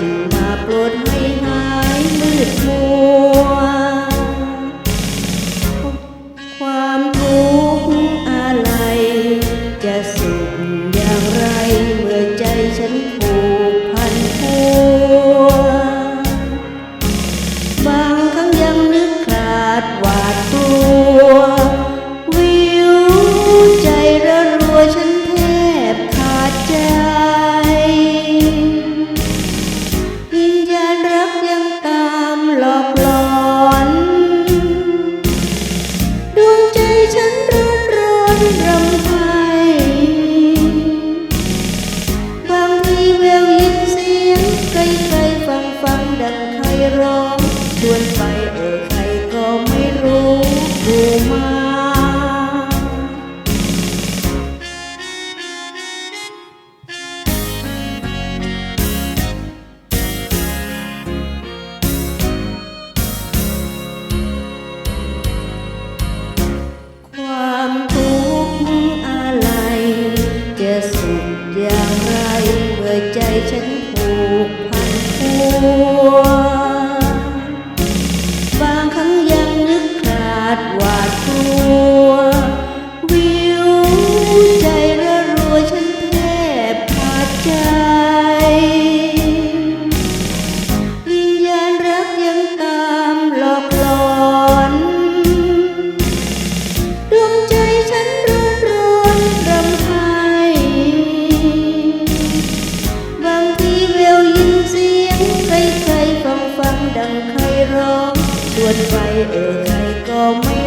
จึงมาปลดให้หายมืดมัว ความทุกข์อะไร จะสุขอย่างไรเมื่อใจฉันผูกพันพัว บางครั้งยังนึกขาดหวาดตัว วิวใจระรัวฉันแทบขาดใจ ฉันผูกพันพัวบางครั้งยังนึกขาดหวาดกลัว วิวใจระรัวฉันแทบขาดใจวิญญาณรักยังตามหลอกหลอนดวงใจฉันร วนไปเออใครก็ไม่